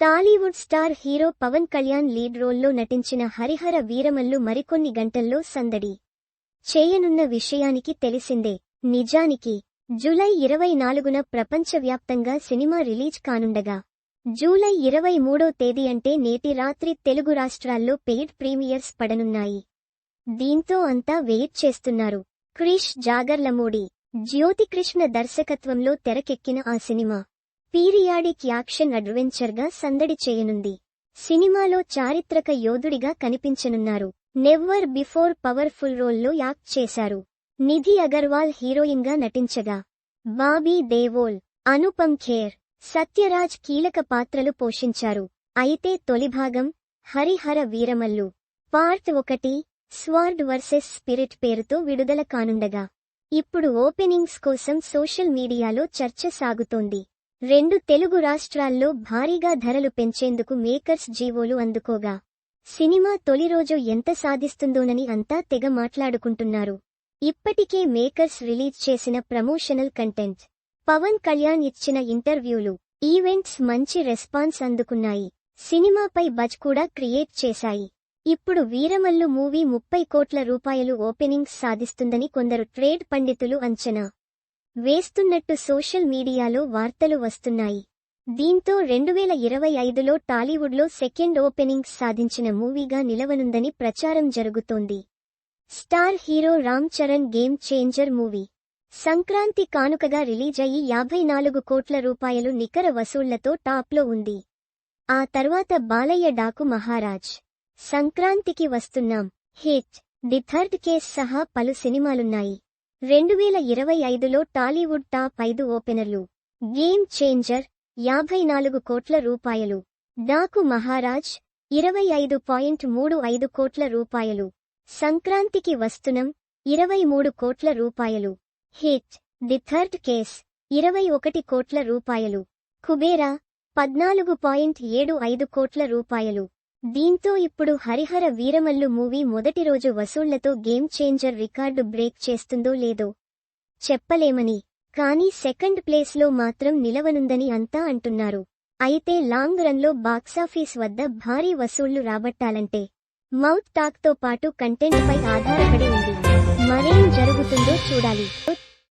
Tollywood star hero Pawan Kalyan lead రోల్లో నటించిన హరిహర వీరమల్లు మరికొన్ని గంటల్లో సందడి. చేయనున్న విషయానికి తెలిసిందే. నిజానికి జూలై ఇరవై నాలుగున ప్రపంచవ్యాప్తంగా సినిమా రిలీజ్ కానుండగా జూలై ఇరవై మూడో తేదీ అంటే నేటి రాత్రి తెలుగు రాష్ట్రాల్లో పెయిడ్ ప్రీమియర్స్ పడనున్నాయి. దీంతో అంతా వెయిట్ చేస్తున్నారు. క్రిష్ జాగర్లమూడి జ్యోతికృష్ణ దర్శకత్వంలో తెరకెక్కిన ఆ సినిమా. పీరియాడిక్ యాక్షన్ అడ్వెంచర్గా సందడి చేయనుంది. సినిమాలో చారిత్రక యోధుడిగా కనిపించనున్నారు. నెవ్వర్ బిఫోర్ పవర్ఫుల్ రోల్లో యాక్ట్ చేశారు. నిధి అగర్వాల్ హీరోయిన్గా నటించగా. బాబీ దేవోల్ అనుపమ్ ఖేర్ సత్యరాజ్ కీలక పాత్రలు పోషించారు. అయితే తొలి భాగం హరిహర వీరమల్లు. పార్ట్ ఒకటి స్వార్డ్ వర్సెస్ స్పిరిట్ పేరుతో విడుదల కానుండగా. ఇప్పుడు ఓపెనింగ్స్ కోసం సోషల్ మీడియాలో చర్చ సాగుతోంది. రెండు తెలుగు రాష్ట్రాల్లో భారీగా ధరలు పెంచేందుకు మేకర్స్ జీవోలు అందుకోగా. సినిమా తొలి రోజు ఎంత సాధిస్తుందోనని అంతా తెగ మాట్లాడుకుంటున్నారు. ఇప్పటికే మేకర్స్ రిలీజ్ చేసిన ప్రమోషనల్ కంటెంట్. పవన్ కళ్యాణ్ ఇచ్చిన ఇంటర్వ్యూలు ఈవెంట్స్ మంచి రెస్పాన్స్ అందుకున్నాయి. సినిమాపై బజ్ కూడా క్రియేట్ చేశాయి. ఇప్పుడు వీరమల్లు మూవీ ముప్పై కోట్ల రూపాయలు ఓపెనింగ్స్ సాధిస్తుందని కొందరు ట్రేడ్ పండితులు అంచనా. వేస్తున్నట్టు సోషల్ మీడియాలో వార్తలు వస్తున్నాయి. దీంతో రెండువేల ఇరవై ఐదులో టాలీవుడ్లో సెకండ్ ఓపెనింగ్స్ సాధించిన మూవీగా నిలవనుందని ప్రచారం జరుగుతోంది. Star hero Ram Charan game changer movie. Sankranti కానుకగా రిలీజ్ అయ్యి యాభై నాలుగు కోట్ల రూపాయలు నికర వసూళ్ళతో టాప్లో ఉంది. ఆ తర్వాత బాలయ్య డాకు మహారాజ్. సంక్రాంతికి వస్తున్నాం. హిట్. ది థర్డ్ కేస్ సహా పలు సినిమాలున్నాయి. రెండువేల ఇరవై ఐదులో టాలీవుడ్ టాప్ ఐదు ఓపెనర్లు. గేమ్ చేంజర్ యాభై నాలుగు కోట్ల రూపాయలు. డాకు మహారాజ్ ఇరవై ఐదు పాయింట్ మూడు ఐదు కోట్ల రూపాయలు. సంక్రాంతికి వస్తునం ఇరవై మూడు కోట్ల రూపాయలు. హిట్ ది థర్డ్ కేస్ ఇరవై ఒకటి కోట్ల రూపాయలు. కుబేరా పద్నాలుగు పాయింట్ ఏడు ఐదు కోట్ల రూపాయలు. దీంతో ఇప్పుడు హరిహర వీరమల్లు మూవీ మొదటి రోజు వసూళ్ళతో గేమ్ చేంజర్ రికార్డు బ్రేక్ చేస్తుందో లేదో చెప్పలేమని. కానీ సెకండ్ ప్లేస్లో మాత్రం నిలవనుందని అంతా అంటున్నారు. అయితే లాంగ్ రన్లో బాక్సాఫీస్ వద్ద భారీ వసూళ్ళు రాబట్టాలంటే మౌత్ టాక్తో పాటు కంటెంట్పై ఆధారపడి ఉంది. మరేం జరుగుతుందో చూడాలి.